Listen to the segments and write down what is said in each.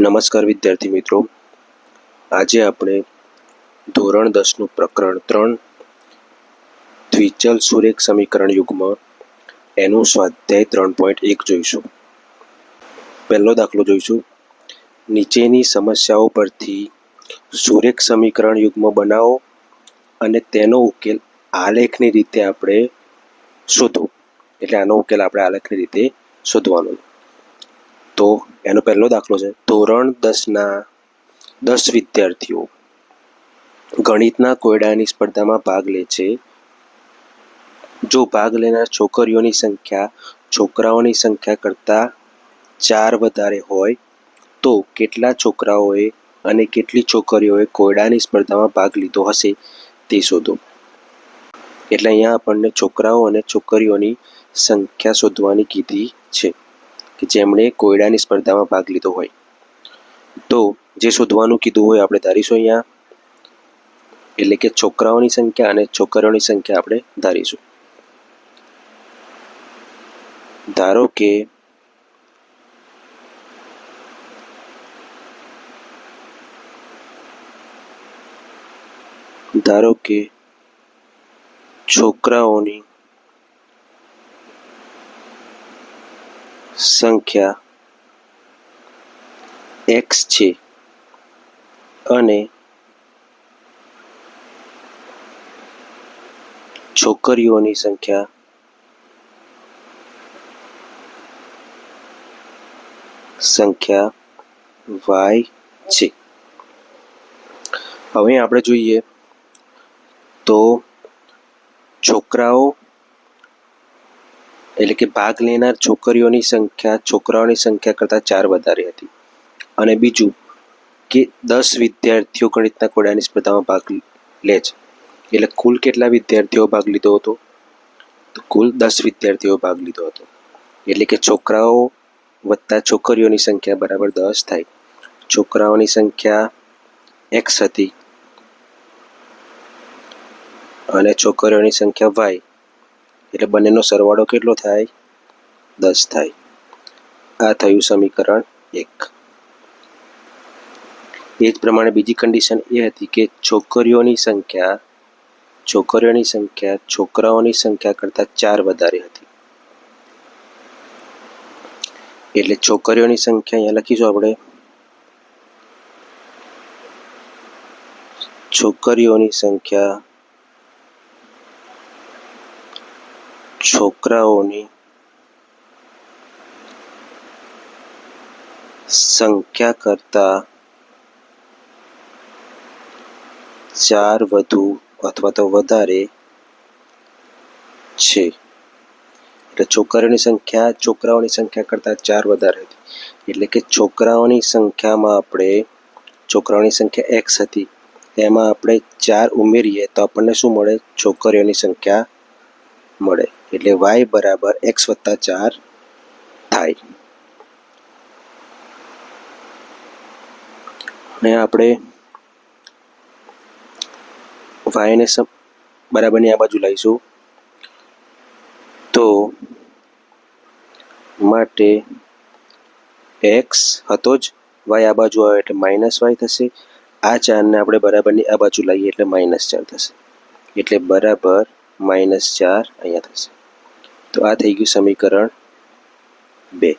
નમસ્કાર વિદ્યાર્થી મિત્રો. આજે આપણે ધોરણ દસનું પ્રકરણ ત્રણ, દ્વિચલ સુરેખ સમીકરણ યુગમાં એનું સ્વાધ્યાય ત્રણ પોઈન્ટ એક જોઈશું. પહેલો દાખલો જોઈશું. નીચેની સમસ્યાઓ પરથી સુરેખ સમીકરણ યુગ્મ બનાવો અને તેનો ઉકેલ આલેખની રીતે આપણે શોધો. એટલે આનો ઉકેલ આપણે આલેખની રીતે શોધવાનો તો એનો પહેલો દાખલો છે. ધોરણ દસના દસ વિદ્યાર્થીઓ ગણિતના કોયડાની સ્પર્ધામાં ભાગ લે છે. જો ભાગ લેનાર છોકરીઓની સંખ્યા છોકરાઓની સંખ્યા કરતાં ચાર વધારે હોય, તો કેટલા છોકરાઓએ અને કેટલી છોકરીઓએ કોયડાની સ્પર્ધામાં ભાગ લીધો હશે તે શોધો. એટલે અહીંયા આપણને છોકરાઓ અને છોકરીઓની સંખ્યા શોધવાની કીધી છે. કે જેમણે કોયડાની સ્પર્ધામાં ભાગ લીધો હોય. તો જે શોધવાનું કીધું હોય આપણે ધારીશું અહીંયા. એટલે કે છોકરાઓની સંખ્યા અને છોકરીઓની સંખ્યા આપણે ધારીશું. ધારો કે ધારો કે છોકરાઓની સંખ્યા એક્સ છે અને છોકરીઓની સંખ્યા સંખ્યા વાય છે. હવે આપણે જોઈએ તો છોકરાઓ એટલે કે ભાગ લેનાર છોકરીઓની સંખ્યા, છોકરાઓની સંખ્યા કરતાં ચાર વધારે હતી. અને બીજું કે દસ વિદ્યાર્થીઓ ગણિતના કોડાની સ્પર્ધામાં ભાગ લે છે. એટલે કુલ કેટલા વિદ્યાર્થીઓ ભાગ લીધો હતો? તો કુલ દસ વિદ્યાર્થીઓ ભાગ લીધો હતો. એટલે કે છોકરાઓ વત્તા છોકરીઓની સંખ્યા બરાબર દસ થાય. છોકરાઓની સંખ્યા એક્સ હતી. અને છોકરીઓની સંખ્યા વાય. એટલે બંનેનો સરવાળો કેટલો થાય? દસ થાય. આ થયું સમીકરણ એક. એ જ પ્રમાણે બીજી કન્ડિશન એ હતી કે છોકરીઓની સંખ્યા છોકરીઓની સંખ્યા છોકરાઓની સંખ્યા કરતાં ચાર વધારે હતી. એટલે છોકરીઓની સંખ્યા અહીંયા લખીશું આપણે. છોકરીઓની સંખ્યા છોકરાઓની સંખ્યા કરતા ચાર વધુ અથવા તો વધારે છે. એટલે છોકરીઓની સંખ્યા, છોકરાઓની સંખ્યા કરતાં ચાર વધારે હતી. એટલે કે છોકરાઓની સંખ્યામાં આપણે, છોકરાઓની સંખ્યા એક્સ હતી, એમાં આપણે ચાર ઉમેરીએ તો આપણને શું મળે? છોકરીઓની સંખ્યા મળે. એટલે વાય બરાબર એક્સ વત્તા ચાર થાય. અને આપણે વાયને બરાબરની આ બાજુ લાવીશું તો માટે એક્સ હતો જ વાય આ બાજુ આવે એટલે માઇનસ વાય થશે. આ ચારને આપણે બરાબરની આ બાજુ લાવીએ એટલે માઇનસ ચાર થશે. એટલે બરાબર માઇનસ ચાર અહીંયા થશે. તો આ થઈ ગયું સમીકરણ બે.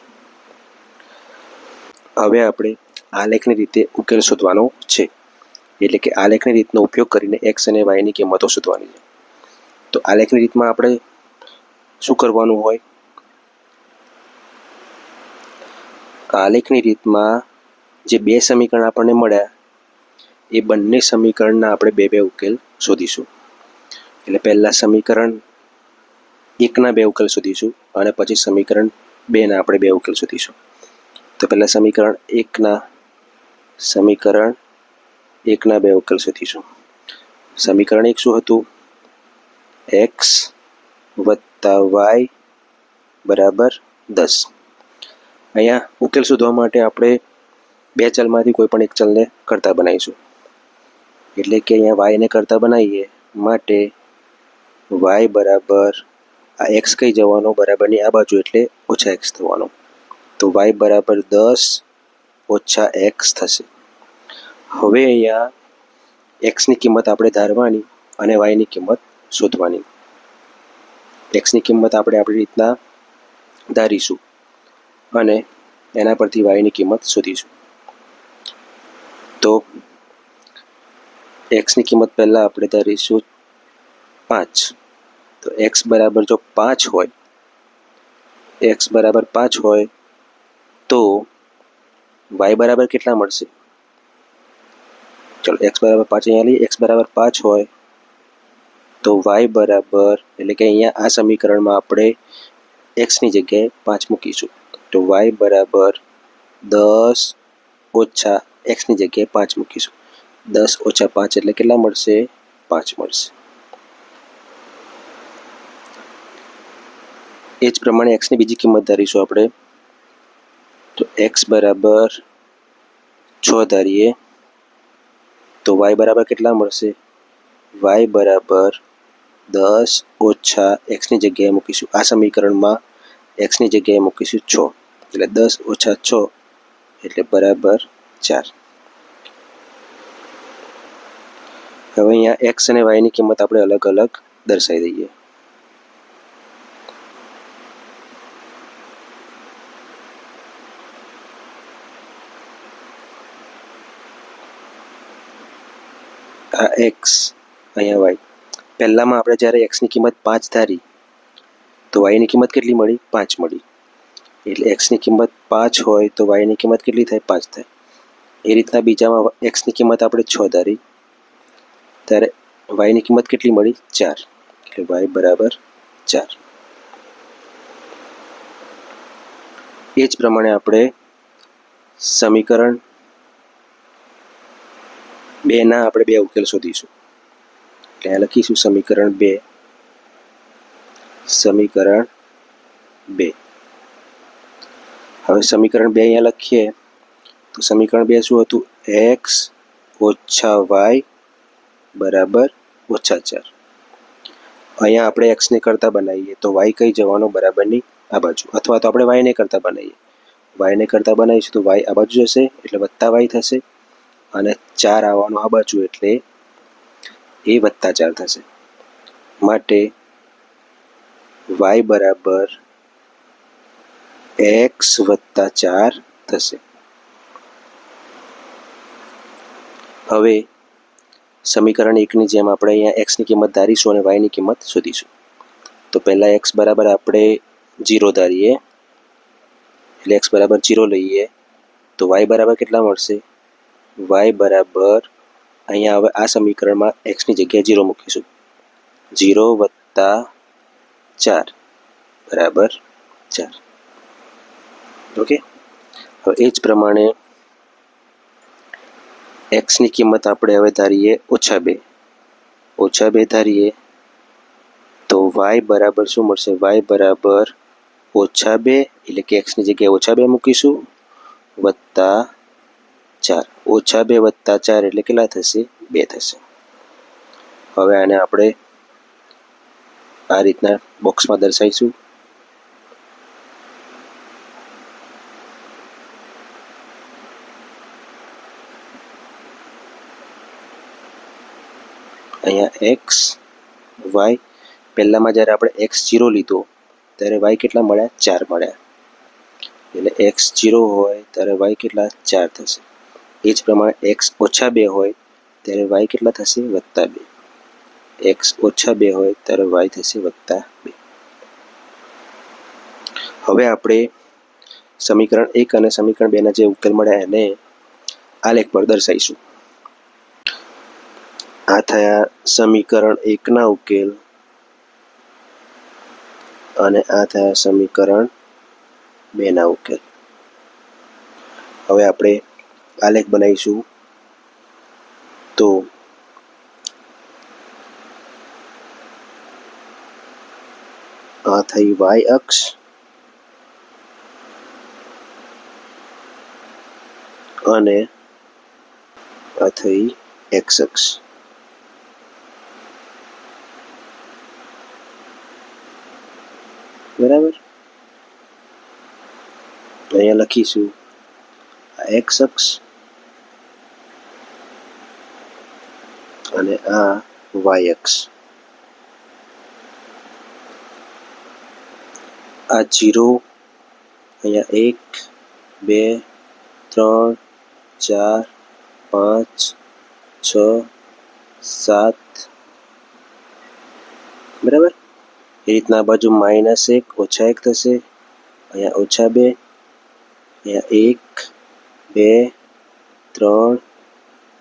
હવે આપણે આલેખની રીતે ઉકેલ શોધવાનો છે. એટલે કે આલેખની રીતનો ઉપયોગ કરીને એક્સ અને વાયની કિંમતો શોધવાની છે. તો આલેખની રીતમાં આપણે શું કરવાનું હોય? આલેખની રીતમાં જે બે સમીકરણ આપણને મળ્યા, એ બંને સમીકરણના આપણે બે બે ઉકેલ શોધીશું. એટલે પહેલાં સમીકરણ એકના બે ઉકેલ શોધીશું અને પછી સમીકરણ બેના આપણે બે ઉકેલ શોધીશું. તો પહેલાં સમીકરણ એકના સમીકરણ એકના બે ઉકેલ શોધીશું. સમીકરણ એક શું હતું? એક્સ વત્તા વાય બરાબર દસ. અહીંયા ઉકેલ શોધવા માટે આપણે બે ચલમાંથી કોઈ પણ એક ચલને કરતા બનાવીશું. એટલે કે અહીંયા વાયને કરતા બનાવીએ માટે વાય બરાબર આ એક્સ કઈ જવાનો? બરાબરની આ બાજુ એટલે ઓછા એક્સ થવાનો. તો વાય બરાબર દસ ઓછા એક્સ થશે. હવે અહીંયા એક્સની કિંમત આપણે ધારવાની અને વાયની કિંમત શોધવાની. એક્સની કિંમત આપણે આપણી રીતના ધારીશું અને એના પરથી વાયની કિંમત શોધીશું. તો એક્સની કિંમત પહેલાં આપણે ધારીશું પાંચ. તો એક્સ બરાબર જો પાંચ હોય એક્સ બરાબર પાંચ હોય, તો વાય બરાબર કેટલા મળશે? ચલો એક્સ બરાબર પાંચ અહીંયા લઈએ એક્સ બરાબર પાંચ હોય, તો વાય બરાબર, એટલે કે અહીંયા આ સમીકરણમાં આપણે એક્સની જગ્યાએ પાંચ મૂકીશું. તો વાય બરાબર દસ ઓછા એક્સની જગ્યાએ પાંચ મૂકીશું. દસ ઓછા પાંચ એટલે કેટલા મળશે? પાંચ મળશે. એ જ પ્રમાણે એક્સની બીજી કિંમત ધારીશું આપણે. તો એક્સ બરાબર છ ધારીએ. તો વાય બરાબર કેટલા મળશે? વાય બરાબર દસ ઓછા એક્સની જગ્યાએ મૂકીશું. આ સમીકરણમાં એક્સની જગ્યાએ મૂકીશું છ. એટલે દસ ઓછા છ એટલે બરાબર ચાર. હવે અહીંયા એક્સ અને વાયની કિંમત આપણે અલગ અલગ દર્શાવી દઈએ. આ એક્સ અહીંયા વાય પહેલાંમાં આપણે જ્યારે એક્સની કિંમત પાંચ ધારી, તો વાયની કિંમત કેટલી મળી? પાંચ મળી. એટલે એક્સની કિંમત પાંચ હોય, તો વાયની કિંમત કેટલી થાય? પાંચ થાય. એ રીતના બીજામાં એક્સની કિંમત આપણે છ ધારી. ત્યારે વાયની કિંમત કેટલી મળી? ચાર. એટલે વાય બરાબર ચાર. એ જ પ્રમાણે આપણે સમીકરણ બેના આપણે બે ઉકેલ શોધીશું. એટલે લખીશું સમીકરણ બે. સમીકરણ બે. હવે સમીકરણ બે અહીંયા લખીએ. તો સમીકરણ બે શું હતું? એક્સ ઓછા વાય બરાબર ઓછા ચાર. અહીંયા આપણે એક્સને કરતા બનાવીએ તો વાય કઈ જવાનો? બરાબરની આ બાજુ. અથવા તો આપણે વાયને કરતા બનાવીએ. વાયને કરતા બનાવીશું તો વાય આ બાજુ જશે, એટલે વત્તા વાય થશે. અને ચાર આવવાનો આ બાજુ એટલે એ વત્તા ચાર થશે. માટે વાય બરાબર એક્સ વત્તા ચાર થશે. હવે સમીકરણ એકની જેમ આપણે અહીંયા એક્સની કિંમત ધારીશું અને વાયની કિંમત શોધીશું. તો પહેલાં એક્સ બરાબર આપણે જીરો ધારીએ. એટલે એક્સ બરાબર જીરો લઈએ. તો વાય બરાબર કેટલા મળશે? વાય બરાબર અહીંયા હવે આ સમીકરણમાં એક્સની જગ્યાએ જીરો મૂકીશું. જીરો વત્તા ચાર. બરાબર ચાર. ઓકે હવે એ જ પ્રમાણે એક્સની કિંમત આપણે હવે ધારીએ ઓછા બે. ઓછા બે ધારીએ તો વાય બરાબર શું મળશે? વાય બરાબર ઓછા બે, એટલે કે એક્સની જગ્યાએ ઓછા બે મૂકીશું. વત્તા ચાર. ઓછા બે વત્તા ચાર એટલે કેટલા થશે? બે થશે. હવે આને આપણે આ રીતના બોક્સમાં દર્શાવીશું. અહીંયા એક્સ વાય પહેલાંમાં જ્યારે આપણે એક્સ જીરો લીધો, ત્યારે વાય કેટલા મળ્યા? ચાર મળ્યા. એટલે એક્સ જીરો હોય, ત્યારે વાય કેટલા? ચાર થશે. એ જ પ્રમાણે એક્સ ઓછા બે હોય, ત્યારે વાય કેટલા થશે? વત્તા બે. એક્સ ઓછા બે હોય, ત્યારે વાય થશે વત્તા બે. હવે આપણે સમીકરણ એક અને સમીકરણ બેના જે ઉકેલ મળ્યા એને આલેખ પર દર્શાવીશું. આ થયા સમીકરણ એકના ઉકેલ અને આ થયા સમીકરણ બેના ઉકેલ. હવે આપણે આલેખ બનાવીશું તો આ થઈ વાય અક્ષ અને આ થઈ એક્સ અક્ષ બરાબર? અહીંયા લખીશું. એક્સ અક્ષ અને આ વાય અક્ષ. આ જીરો, અહીંયા એક, બે, ત્રણ, ચાર, પાંચ, છ, સાત. બરાબર? એ રીતના બાજુ માઇનસ એક, ઓછા એક થશે. અહીંયા ઓછા બે, અહીંયા એક બે, ત્રણ,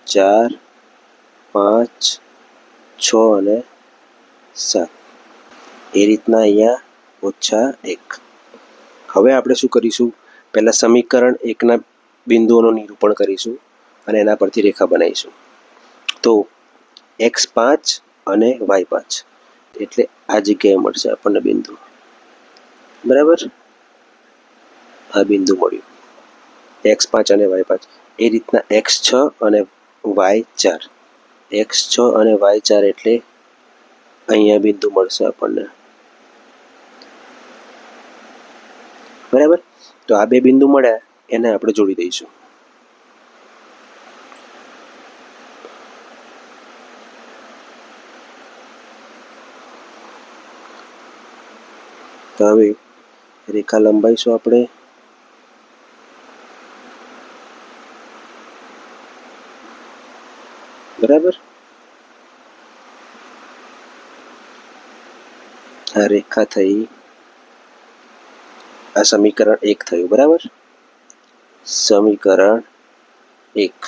ચાર, પાંચ, છ અને સાત. એ રીતના અહીંયા ઓછા એક. હવે આપણે શું કરીશું? પહેલાં સમીકરણ એકના બિંદુઓનું નિરૂપણ કરીશું અને એના પરથી રેખા બનાવીશું. તો એક્સ પાંચ અને વાય પાંચ. એટલે આ જગ્યાએ મળશે આપણને બિંદુ. બરાબર? આ બિંદુ મળ્યું. એક્સ પાંચ અને વાય પાંચ. એ રીતના એક્સ છ અને વાય ચાર. એક્સ છ અને વાય ચાર એટલે અહીંયા બિંદુ મળશે આપણને. બરાબર? તો આ બે બિંદુ મળ્યા, એને આપણે જોડી દઈશું. તો હવે રેખા લંબાઈશું આપણે. બરાબર? આ રેખા થઈ, આ સમીકરણ એક થયું, બરાબર? સમીકરણ એક.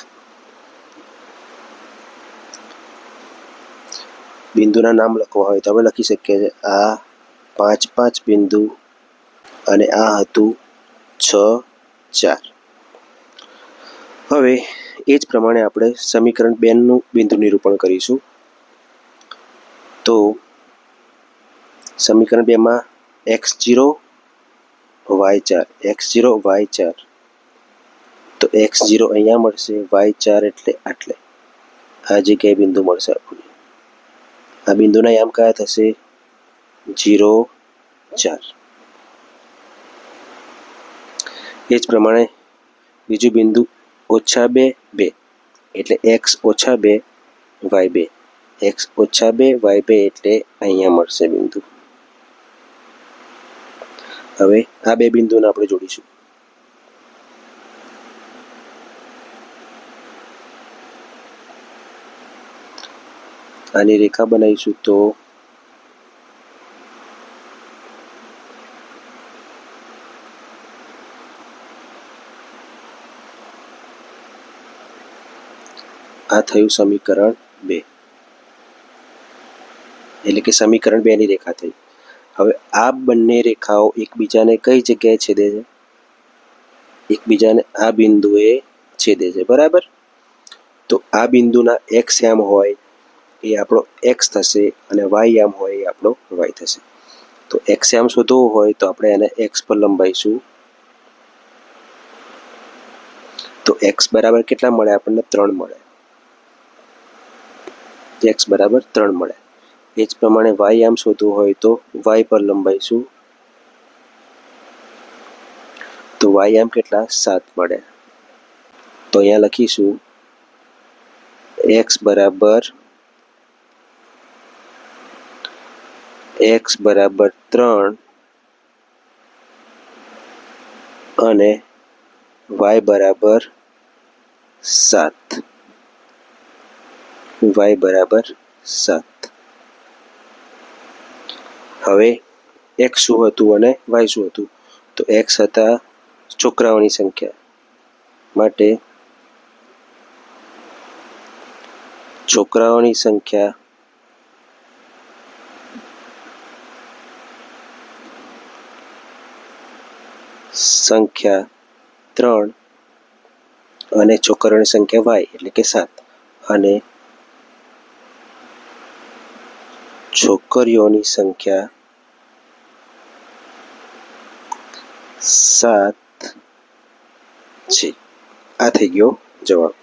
બિંદુના નામ લખવા હોય તો આપણે લખી શકીએ છીએ, આ પાંચ પાંચ બિંદુ અને આ હતું છ ચાર. હવે એ જ પ્રમાણે આપણે સમીકરણ બેનનું બિંદુ નિરૂપણ કરીશું. તો સમીકરણ બેમાં એક્સ જીરો, વાય ચાર. એક્સ જીરો, વાય ચાર. તો એક્સ જીરો અહીંયા મળશે, વાય ચાર એટલે આટલે. આ જગ્યાએ બિંદુ મળશે આપણને. આ બિંદુના યામ કયા થશે? જીરો, ચાર. એ જ પ્રમાણે બીજું બિંદુ ઓછા બે બે. એટલે એક્સ ઓછા બે વાય બે. એક્સ ઓછા બે વાય બે એટલે અહીંયા મળશે બિંદુ. હવે આ બે બિંદુને આપણે જોડીશું. આની રેખા બનાવીશું તો આ થયું સમીકરણ બે. એટલે કે સમીકરણ બેની રેખા થઈ. હવે આ બંને રેખાઓ એકબીજાને કઈ જગ્યાએ છેદે છે? એકબીજાને આ બિંદુએ છેદે છે. બરાબર? તો આ બિંદુના એક્સ યામ હોય એ આપણો એક્સ થશે અને વાય યામ હોય એ આપણો વાય થશે. તો એક્સ યામ શોધવો હોય તો આપણે એને એક્સ પર લંબાઈશું. તો એક્સ બરાબર કેટલા મળે? આપણને ત્રણ મળે. એક્સ બરાબર ત્રણ મળે. એ જ પ્રમાણે વાય આમ શોધવું હોય તો વાય પર લંબાઈશું તો વાય આમ કેટલા? સાત મળે. તો અહીંયા લખીશું એક્સ બરાબર એક્સ બરાબર ત્રણ અને વાય બરાબર સાત. વાય બરાબર સાત. હવે એક્સ શું હતું અને વાય શું હતું? તો એક્સ હતા છોકરાઓની સંખ્યા માટે છોકરાઓની સંખ્યા સંખ્યા ત્રણ અને છોકરાઓની સંખ્યા વાય એટલે કે સાત. અને છોકરીઓની સંખ્યા સાત છે. આ થઈ ગયો જવાબ.